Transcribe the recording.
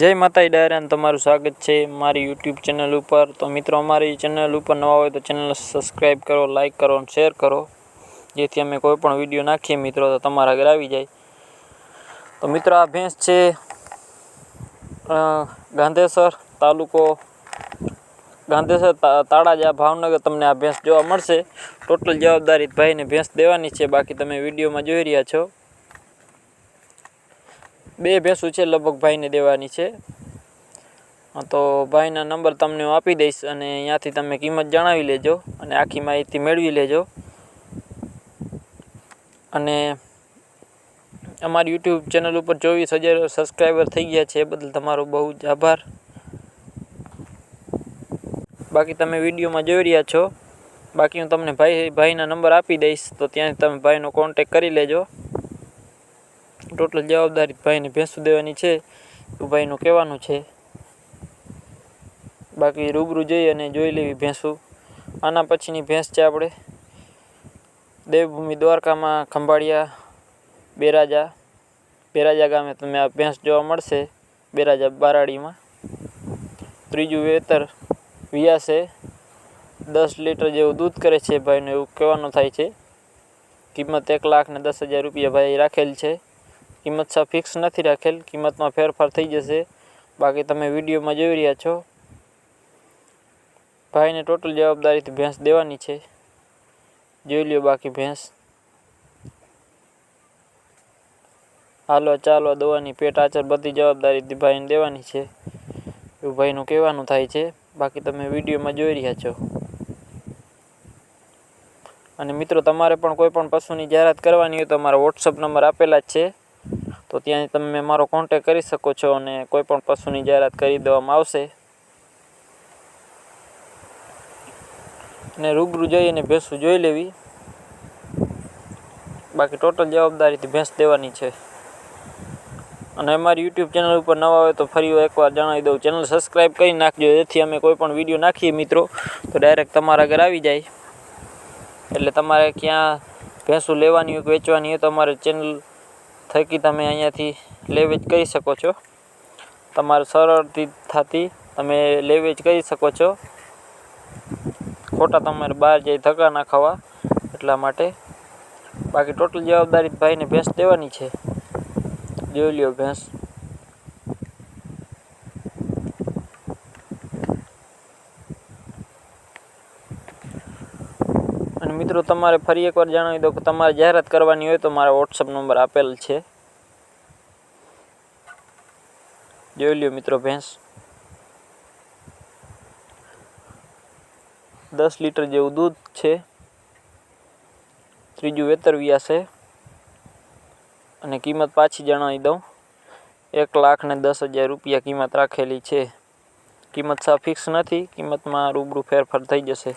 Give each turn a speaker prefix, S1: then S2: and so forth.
S1: જય માતાજી ડાયરાને, તમારું સ્વાગત છે મારી યુટ્યુબ ચેનલ ઉપર. તો મિત્રો, અમારી ચેનલ ઉપર નવા હોય તો ચેનલ સબસ્ક્રાઈબ કરો લાઇક કરો અને શેર કરો. જેથી અમે કોઈ પણ વીડિયો નાખીએ મિત્રો, તો તમારા ઘરે આવી જાય. તો મિત્રો, આ ભેંસ છે ગાંધેસર તાલુકો, ગાંધેસર તાળાજા ભાવનગર. તમને આ ભેંસ જોવા મળશે. ટોટલ જવાબદારી ભાઈને ભેંસ દેવાની છે. બાકી તમે વિડીયોમાં જોઈ રહ્યા છો. બે ભેંસું છે લગભગ ભાઈને દેવાની છે. તો ભાઈના નંબર તમને હું આપી દઈશ અને ત્યાંથી તમે કિંમત જણાવી લેજો અને આખી માહિતી મેળવી લેજો. અને અમારી યુટ્યુબ ચેનલ ઉપર ચોવીસ હજાર સબસ્ક્રાઈબર થઈ ગયા છે, એ બદલ તમારો બહુ જ આભાર. બાકી તમે વિડીયોમાં જોઈ રહ્યા છો. બાકી હું તમને ભાઈ, ભાઈના નંબર આપી દઈશ, તો ત્યાંથી તમે ભાઈનો કોન્ટેક કરી લેજો. ટોટલ જવાબદારી ભાઈને ભેંસું દેવાની છે એવું ભાઈનું કહેવાનું છે. બાકી રૂબરૂ જઈ અને જોઈ લેવી ભેંસું. આના પછીની ભેંસ છે આપણે દેવભૂમિ દ્વારકામાં ખંભાળિયા, બેરાજા. બેરાજા ગામે તમે આ ભેંસ જોવા મળશે, બેરાજા બારાડીમાં. ત્રીજું વેતર વિયાસે દસ લીટર જેવું દૂધ કરે છે ભાઈનું એવું કહેવાનું થાય છે. કિંમત એક લાખ ને દસ હજાર રૂપિયા ભાઈ રાખેલ છે. કિંમત સા ફિક્સ નથી રાખેલ, કિંમતમાં ફેરફાર થઈ જશે. બાકી તમે વિડીયોમાં જોઈ રહ્યા છો. ભાઈને ટોટલ જવાબદારીથી ભેંસ દેવાની છે. જોઈ લ્યો બાકી ભેંસ. હાલો, ચાલો, દવાની પેટ આચર બધી જવાબદારીથી ભાઈને દેવાની છે. એવું ભાઈનું કહેવાનું થાય છે. બાકી તમે વિડીયોમાં જોઈ રહ્યા છો. અને મિત્રો, તમારે પણ કોઈ પણ પશુની જાહેરાત કરવાની હોય તો મારા વોટ્સઅપ નંબર આપેલા જ છે. તો ત્યાં તમે મારો કોન્ટેક કરી શકો છો અને કોઈ પણ પશુની જાહેરાત કરી દેવામાં આવશે. અને રૂબરૂ જઈ અને ભેંસું જોઈ લેવી. બાકી ટોટલ જવાબદારીથી ભેંસ દેવાની છે. અને અમારી યુટ્યુબ ચેનલ ઉપર નવા હોય તો ફરી એકવાર જણાવી દઉં. ચેનલ સબસ્ક્રાઈબ કરી નાખજો. જેથી અમે કોઈ પણ વીડિયો નાખીએ મિત્રો, તો ડાયરેક્ટ તમારા ઘરે આવી જાય. એટલે તમારે ક્યાં ભેંસું લેવાની હોય વેચવાની હોય તો અમારે ચેનલ થકી તમે અહીંયાથી લેવેજ કરી શકો છો. તમારે સરળથી થતી તમે લેવેજ કરી શકો છો. ખોટા તમારે બહાર જઈ ધક્કા ના ખાવા. એટલા માટે બાકી ટોટલ જવાબદારી ભાઈને ભેંસ દેવાની છે. જોઈ લ્યો ભેંસ. અને મિત્રો, તમારે ફરી એકવાર જણાવી દો કે તમારે જાહેરાત કરવાની હોય તો મારા વોટ્સઅપ નંબર આપેલ છે. જોઈ લ્યો મિત્રો ભેંસ. દસ લીટર જેવું દૂધ છે. ત્રીજું વેતરવિયા છે. અને કિંમત પાછી જણાવી દઉં. એક લાખ ને દસ હજાર રૂપિયા કિંમત રાખેલી છે. કિંમત સા ફિક્સ નથી, કિંમતમાં રૂબરૂ ફેરફાર થઈ જશે.